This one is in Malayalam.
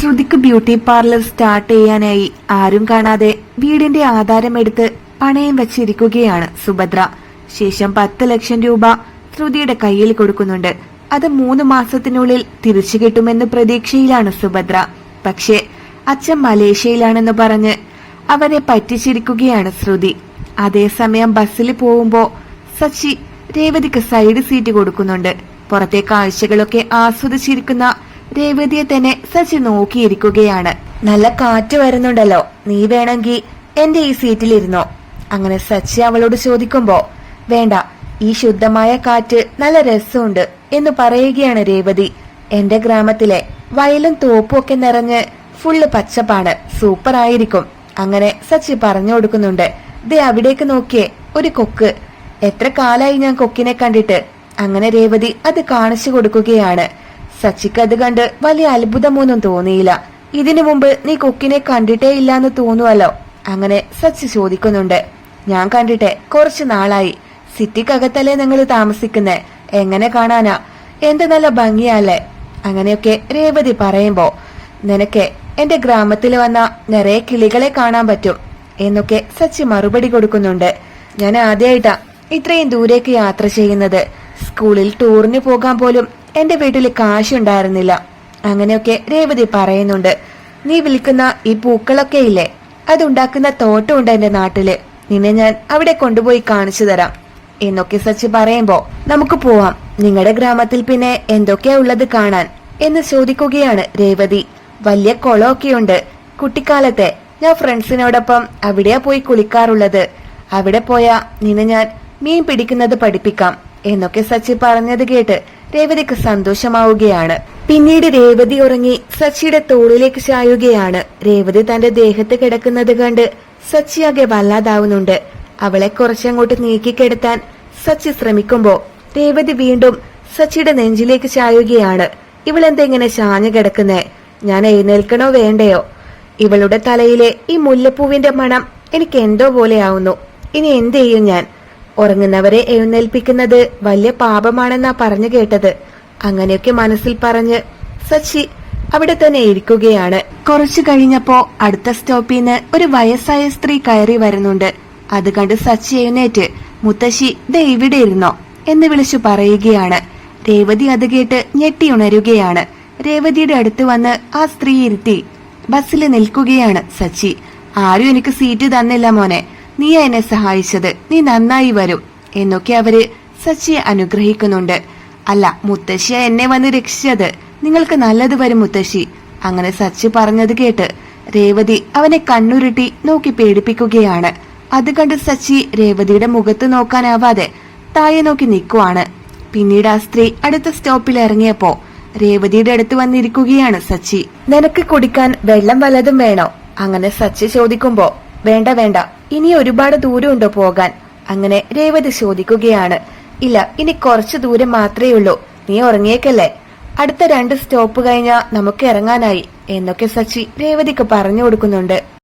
ശ്രുതിക്ക് ബ്യൂട്ടി പാർലർ സ്റ്റാർട്ട് ചെയ്യാനായി ആരും കാണാതെ വീടിന്റെ ആധാരമെടുത്ത് പണയം വച്ചിരിക്കുകയാണ് സുഭദ്ര. ശേഷം പത്ത് ലക്ഷം രൂപ ശ്രുതിയുടെ കയ്യിൽ കൊടുക്കുന്നുണ്ട്. അത് മൂന്ന് മാസത്തിനുള്ളിൽ തിരിച്ചു കിട്ടുമെന്ന് പ്രതീക്ഷയിലാണ് സുഭദ്ര. പക്ഷേ അച്ഛൻ മലേഷ്യയിലാണെന്ന് പറഞ്ഞ് അവരെ പറ്റിച്ചിരിക്കുകയാണ് ശ്രുതി. അതേസമയം ബസ്സിൽ പോകുമ്പോ സച്ചി രേവതിക്ക് സൈഡ് സീറ്റ് കൊടുക്കുന്നുണ്ട്. പുറത്തെ കാഴ്ചകളൊക്കെ ആസ്വദിച്ചിരിക്കുന്ന രേവതിയെ തന്നെ സച്ചി നോക്കിയിരിക്കുകയാണ്. നല്ല കാറ്റ് വരുന്നുണ്ടല്ലോ. നീ വേണമെങ്കിൽ എന്റെ ഈ സീറ്റിലിരുന്നോ. അങ്ങനെ സച്ചി അവളോട് ചോദിക്കുമ്പോ വേണ്ട ഈ ശുദ്ധമായ കാറ്റ് നല്ല രസമുണ്ട് എന്ന് പറയുകയാണ് രേവതി. എന്റെ ഗ്രാമത്തിലെ വയലും തോപ്പും ഒക്കെ നിറഞ്ഞ് ഫുള്ള് പച്ചപ്പാണ്. സൂപ്പർ ആയിരിക്കും. അങ്ങനെ സച്ചി പറഞ്ഞു കൊടുക്കുന്നുണ്ട്. ദേ അവിടേക്ക് നോക്കിയേ ഒരു കൊക്ക്. എത്ര കാലായി ഞാൻ കൊക്കിനെ കണ്ടിട്ട്? അങ്ങനെ രേവതി അത് കാണിച്ചു കൊടുക്കുകയാണ്. സച്ചിക്ക് അത് കണ്ട് വലിയ അത്ഭുതമൊന്നും തോന്നിയില്ല. ഇതിനു മുമ്പ് നീ കൊക്കിനെ കണ്ടിട്ടേ ഇല്ല എന്ന് തോന്നുവല്ലോ. അങ്ങനെ സച്ചി ചോദിക്കുന്നുണ്ട്. ഞാൻ കണ്ടിട്ടെ കുറച്ചു നാളായി. സിറ്റിക്കകത്തല്ലേ നിങ്ങൾ താമസിക്കുന്നേ? എങ്ങനെ കാണാനാ? എന്ത് നല്ല ഭംഗിയല്ലേ? അങ്ങനെയൊക്കെ രേവതി പറയുമ്പോ നിനക്ക് എന്റെ ഗ്രാമത്തിൽ വന്ന നിറയെ കിളികളെ കാണാൻ പറ്റും എന്നൊക്കെ സച്ചി മറുപടി കൊടുക്കുന്നുണ്ട്. ഞാൻ ആദ്യമായിട്ടാ ഇത്രയും ദൂരേക്ക് യാത്ര ചെയ്യുന്നത്. സ്കൂളിൽ ടൂറിന് പോകാൻ പോലും എന്റെ വീട്ടിൽ കാശുണ്ടായിരുന്നില്ല. അങ്ങനെയൊക്കെ രേവതി പറയുന്നുണ്ട്. നീ വിൽക്കുന്ന ഈ പൂക്കളൊക്കെ ഇല്ലേ? അതുണ്ടാക്കുന്ന തോട്ടമുണ്ട് എന്റെ നാട്ടിൽ. നിന്നെ ഞാൻ അവിടെ കൊണ്ടുപോയി കാണിച്ചു തരാം. എന്നൊക്കെ സച്ച് പറയുമ്പോ നമുക്ക് പോവാം. നിങ്ങളുടെ ഗ്രാമത്തിൽ പിന്നെ എന്തൊക്കെയാ ഉള്ളത് കാണാൻ? എന്ന് ചോദിക്കുകയാണ് രേവതി. വലിയ കുളമൊക്കെയുണ്ട്. കുട്ടിക്കാലത്തെ ഞാൻ ഫ്രണ്ട്സിനോടൊപ്പം അവിടെയാ പോയി കുളിക്കാറുള്ളത്. അവിടെ പോയാ നിന്നെ ഞാൻ മീൻ പിടിക്കുന്നത് പഠിപ്പിക്കാം. എന്നൊക്കെ സച്ചി പറഞ്ഞത് കേട്ട് രേവതിക്ക് സന്തോഷമാവുകയാണ്. പിന്നീട് രേവതി ഉറങ്ങി സച്ചിയുടെ തോളിലേക്ക് ചായുകയാണ്. രേവതി തന്റെ ദേഹത്ത് കിടക്കുന്നത് കണ്ട് സച്ചിയാകെ വല്ലാതാവുന്നുണ്ട്. അവളെ കുറച്ചങ്ങോട്ട് നീക്കിക്കെടുത്താൻ സച്ചി ശ്രമിക്കുമ്പോ രേവതി വീണ്ടും സച്ചിയുടെ നെഞ്ചിലേക്ക് ചായുകയാണ്. ഇവളെന്തെങ്ങനെ ചാഞ്ഞു കിടക്കുന്നേ? ഞാൻ എഴുന്നേൽക്കണോ വേണ്ടയോ? ഇവളുടെ തലയിലെ ഈ മുല്ലപ്പൂവിന്റെ മണം എനിക്ക് എന്തോ പോലെയാവുന്നു. ഇനി എന്ത് ചെയ്യും ഞാൻ? ഉറങ്ങുന്നവരെ എഴുന്നേൽപ്പിക്കുന്നത് വലിയ പാപമാണെന്നാ പറഞ്ഞു കേട്ടത്. അങ്ങനെയൊക്കെ മനസ്സിൽ പറഞ്ഞ് സച്ചി അവിടെ തന്നെ ഇരിക്കുകയാണ്. കുറച്ചു കഴിഞ്ഞപ്പോ അടുത്ത സ്റ്റോപ്പിൽ നിന്ന് ഒരു വയസ്സായ സ്ത്രീ കയറി വരുന്നുണ്ട്. അത് കണ്ട് സച്ചി എഴുന്നേറ്റ് മുത്തശ്ശി ദേ ഇവിടെ ഇരുന്നോ എന്ന് വിളിച്ചു പറയുകയാണ്. രേവതി അത് കേട്ട് ഞെട്ടിയുണരുകയാണ് രേവതിയുടെ അടുത്ത് വന്ന് ആ സ്ത്രീ ഇരുത്തി ബസ്സിൽ നിൽക്കുകയാണ് സച്ചി. ആരും എനിക്ക് സീറ്റ് തന്നില്ല മോനെ. നീ എന്നെ സഹായിച്ചത്. നീ നന്നായി വരും. എന്നൊക്കെ അവർ സച്ചിയെ അനുഗ്രഹിക്കുന്നുണ്ട്. അല്ല മുത്തശ്ശിയ എന്നെ വന്ന് രക്ഷിച്ചത്. നിങ്ങൾക്ക് നല്ലത് വരും മുത്തശ്ശി. അങ്ങനെ സച്ചി പറഞ്ഞത് കേട്ട് രേവതി അവനെ കണ്ണുരുട്ടി നോക്കി പേടിപ്പിക്കുകയാണ്. അത് കണ്ട് സച്ചി രേവതിയുടെ മുഖത്ത് നോക്കാനാവാതെ താഴെ നോക്കി നിൽക്കുവാണ്. പിന്നീട് ആ സ്ത്രീ അടുത്ത സ്റ്റോപ്പിൽ ഇറങ്ങിയപ്പോ രേവതിയുടെ അടുത്ത് വന്നിരിക്കുകയാണ് സച്ചി. നിനക്ക് കുടിക്കാൻ വെള്ളം വല്ലതും വേണോ? അങ്ങനെ സച്ചി ചോദിക്കുമ്പോ വേണ്ട വേണ്ട. ഇനി ഒരുപാട് ദൂരമുണ്ടോ പോകാൻ? അങ്ങനെ രേവതി ചോദിക്കുകയാണ്. ഇല്ല ഇനി കുറച്ചു ദൂരം മാത്രമേ ഉള്ളൂ. നീ ഉറങ്ങിയേക്കല്ലേ? അടുത്ത രണ്ട് സ്റ്റോപ്പ് കഴിഞ്ഞാ നമുക്ക് ഇറങ്ങാനായി എന്നൊക്കെ സച്ചി രേവതിക്ക് പറഞ്ഞു കൊടുക്കുന്നുണ്ട്.